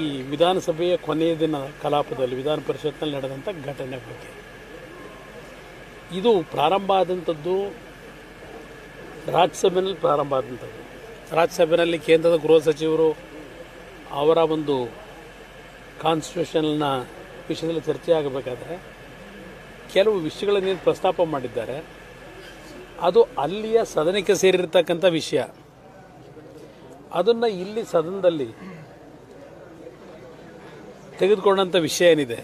ಈ ವಿಧಾನಸಭೆಯ ಕೊನೆಯ ದಿನ ಕಲಾಪದಲ್ಲಿ, ವಿಧಾನ ಪರಿಷತ್ನಲ್ಲಿ ನಡೆದಂಥ ಘಟನೆ ಬಗ್ಗೆ. ಇದು ಪ್ರಾರಂಭ ಆದಂಥದ್ದು, ರಾಜ್ಯಸಭೆಯಲ್ಲಿ ಪ್ರಾರಂಭ ಆದಂಥದ್ದು. ರಾಜ್ಯಸಭೆಯಲ್ಲಿ ಕೇಂದ್ರದ ಗೃಹ ಸಚಿವರು ಅವರ ಒಂದು ಕಾನ್ಸ್ಟಿಟ್ಯೂಷನ್ನ ವಿಷಯದಲ್ಲಿ ಚರ್ಚೆ ಆಗಬೇಕಾದ್ರೆ, ಕೆಲವು ವಿಷಯಗಳನ್ನೇನು ಪ್ರಸ್ತಾಪ ಮಾಡಿದ್ದಾರೆ, ಅದು ಅಲ್ಲಿಯ ಸದನಕ್ಕೆ ಸೇರಿರ್ತಕ್ಕಂಥ ವಿಷಯ. ಅದನ್ನು ಇಲ್ಲಿ ಸದನದಲ್ಲಿ ತೆಗೆದುಕೊಂಡಂಥ ವಿಷಯ ಏನಿದೆ?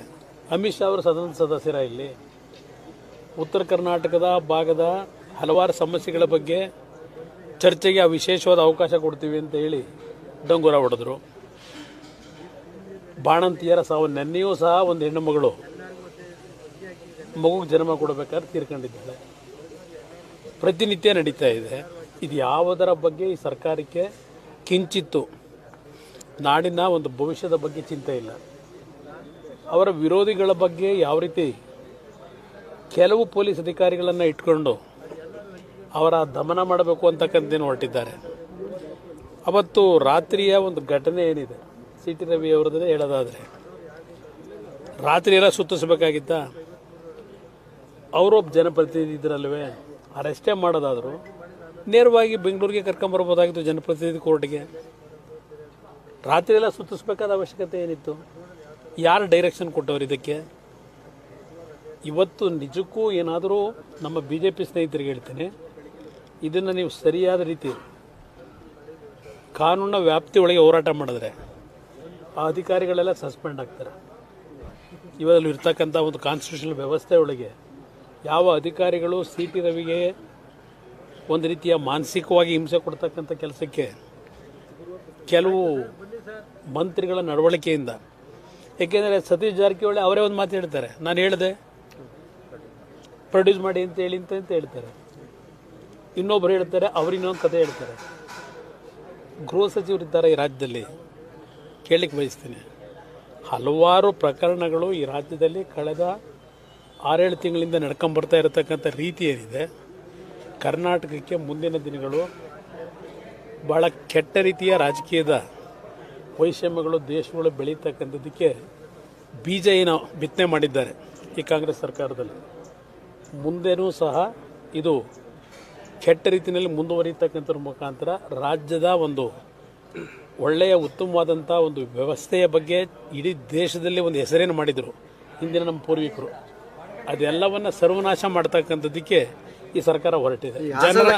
ಅಮಿತ್ ಶಾ ಅವರು ಸದನ ಸದಸ್ಯರ ಇಲ್ಲಿ. ಉತ್ತರ ಕರ್ನಾಟಕದ ಭಾಗದ ಹಲವಾರು ಸಮಸ್ಯೆಗಳ ಬಗ್ಗೆ ಚರ್ಚೆಗೆ ಆ ವಿಶೇಷವಾದ ಅವಕಾಶ ಕೊಡ್ತೀವಿ ಅಂತ ಹೇಳಿ ಡಂಗೂರ ಹೊಡೆದ್ರು. ಬಾಣಂತಿಯರ ಸಾವು ನೆನ್ನೆಯೂ ಸಹ ಒಂದು ಹೆಣ್ಣು ಮಗಳು ಮಗುಗೆ ಜನ್ಮ ಕೊಡಬೇಕಾದ್ರೆ ತೀರ್ಕೊಂಡಿದ್ದಾಳೆ ಪ್ರತಿನಿತ್ಯ ನಡೀತಾ ಇದೆ. ಇದು ಯಾವುದರ ಬಗ್ಗೆ ಈ ಸರ್ಕಾರಕ್ಕೆ ಕಿಂಚಿತ್ತು? ನಾಡಿನ ಒಂದು ಭವಿಷ್ಯದ ಬಗ್ಗೆ ಚಿಂತೆ ಇಲ್ಲ. ಅವರ ವಿರೋಧಿಗಳ ಬಗ್ಗೆ ಯಾವ ರೀತಿ ಕೆಲವು ಪೊಲೀಸ್ ಅಧಿಕಾರಿಗಳನ್ನು ಇಟ್ಕೊಂಡು ಅವರ ದಮನ ಮಾಡಬೇಕು ಅಂತಕ್ಕಂಥದ್ದೇನು ಹೊರಟಿದ್ದಾರೆ. ಅವತ್ತು ರಾತ್ರಿಯ ಒಂದು ಘಟನೆ ಏನಿದೆ? ಸಿ ಟಿ ರವಿ ಅವರದ್ದೇ ಹೇಳೋದಾದರೆ, ರಾತ್ರಿ ಎಲ್ಲ ಸುತ್ತಿಸ್ಬೇಕಾಗಿತ್ತ ಅವರೊಬ್ಬ ಜನಪ್ರತಿನಿಧಿ ಇದ್ರಲ್ವೇ, ಅರೆಸ್ಟೇ ಮಾಡೋದಾದರೂ, ನೇರವಾಗಿ ಬೆಂಗಳೂರಿಗೆ ಕರ್ಕೊಂಬರ್ಬೋದಾಗಿತ್ತು ಜನಪ್ರತಿನಿಧಿ ಕೋರ್ಟ್ಗೆ. ರಾತ್ರಿ ಎಲ್ಲ ಸುತ್ತಿಸ್ಬೇಕಾದ ಅವಶ್ಯಕತೆ ಏನಿತ್ತು? ಯಾರು ಡೈರೆಕ್ಷನ್ ಕೊಟ್ಟವ್ರು ಇದಕ್ಕೆ? ಇವತ್ತು ನಿಜಕ್ಕೂ ಏನಾದರೂ ನಮ್ಮ ಬಿ ಜೆ ಪಿ ಸ್ನೇಹಿತರಿಗೆ ಹೇಳ್ತೀನಿ, ಇದನ್ನು ನೀವು ಸರಿಯಾದ ರೀತಿ ಕಾನೂನಿನ ವ್ಯಾಪ್ತಿ ಒಳಗೆ ಹೋರಾಟ ಮಾಡಿದ್ರೆ ಆ ಅಧಿಕಾರಿಗಳೆಲ್ಲ ಸಸ್ಪೆಂಡ್ ಆಗ್ತಾರೆ. ಇವರಲ್ಲಿ ಇರ್ತಕ್ಕಂಥ ಒಂದು ಕಾನ್ಸ್ಟಿಟ್ಯೂಷನ್ ವ್ಯವಸ್ಥೆ ಒಳಗೆ ಯಾವ ಅಧಿಕಾರಿಗಳು ಸಿ ಟಿ ರವಿಗೆ ಒಂದು ರೀತಿಯ ಮಾನಸಿಕವಾಗಿ ಹಿಂಸೆ ಕೊಡ್ತಕ್ಕಂಥ ಕೆಲಸಕ್ಕೆ ಕೆಲವು ಮಂತ್ರಿಗಳ ನಡವಳಿಕೆಯಿಂದ ಏಕೆಂದರೆ ಸತೀಶ್ ಜಾರಕಿಹೊಳಿ ಅವರೇ ಒಂದು ಮಾತು ಹೇಳ್ತಾರೆ. ನಾನು ಹೇಳಿದೆ ಪ್ರೊಡ್ಯೂಸ್ ಮಾಡಿ ಅಂತ ಹೇಳಿ ಅಂತ ಅಂತ ಹೇಳ್ತಾರೆ. ಇನ್ನೊಬ್ಬರು ಹೇಳ್ತಾರೆ, ಅವ್ರು ಇನ್ನೊಂದು ಕತೆ ಹೇಳ್ತಾರೆ. ಗೃಹ ಸಚಿವರಿದ್ದಾರೆ ಈ ರಾಜ್ಯದಲ್ಲಿ. ಕೇಳಲಿಕ್ಕೆ ಬಯಸ್ತೀನಿ. ಹಲವಾರು ಪ್ರಕರಣಗಳು ಈ ರಾಜ್ಯದಲ್ಲಿ ಕಳೆದ ಆರೇಳು ತಿಂಗಳಿಂದ ನಡ್ಕೊಂಬರ್ತಾ ಇರತಕ್ಕಂಥ ರೀತಿ ಏನಿದೆ. ಕರ್ನಾಟಕಕ್ಕೆ ಮುಂದಿನ ದಿನಗಳು ಭಾಳ ಕೆಟ್ಟ ರೀತಿಯ ರಾಜಕೀಯದ ವೈಷಮ್ಯಗಳು ದೇಶಗಳು ಬೆಳೀತಕ್ಕಂಥದ್ದಕ್ಕೆ ಬೀಜ ಏನು ಬಿತ್ತನೆ ಮಾಡಿದ್ದಾರೆ ಈ ಕಾಂಗ್ರೆಸ್ ಸರ್ಕಾರದಲ್ಲಿ. ಮುಂದೆನೂ ಸಹ ಇದು ಕೆಟ್ಟ ರೀತಿಯಲ್ಲಿ ಮುಂದುವರಿತಕ್ಕಂಥದ್ರ ಮುಖಾಂತರ ರಾಜ್ಯದ ಒಂದು ಒಳ್ಳೆಯ ಉತ್ತಮವಾದಂಥ ಒಂದು ವ್ಯವಸ್ಥೆಯ ಬಗ್ಗೆ ಇಡೀ ದೇಶದಲ್ಲಿ ಒಂದು ಹೆಸರೇನು ಮಾಡಿದರು ಹಿಂದಿನ ನಮ್ಮ ಪೂರ್ವಿಕರು. ಅದೆಲ್ಲವನ್ನ ಸರ್ವನಾಶ ಮಾಡ್ತಕ್ಕಂಥದ್ದಕ್ಕೆ ಈ ಸರ್ಕಾರ ಹೊರಟಿದೆ. ಜನರ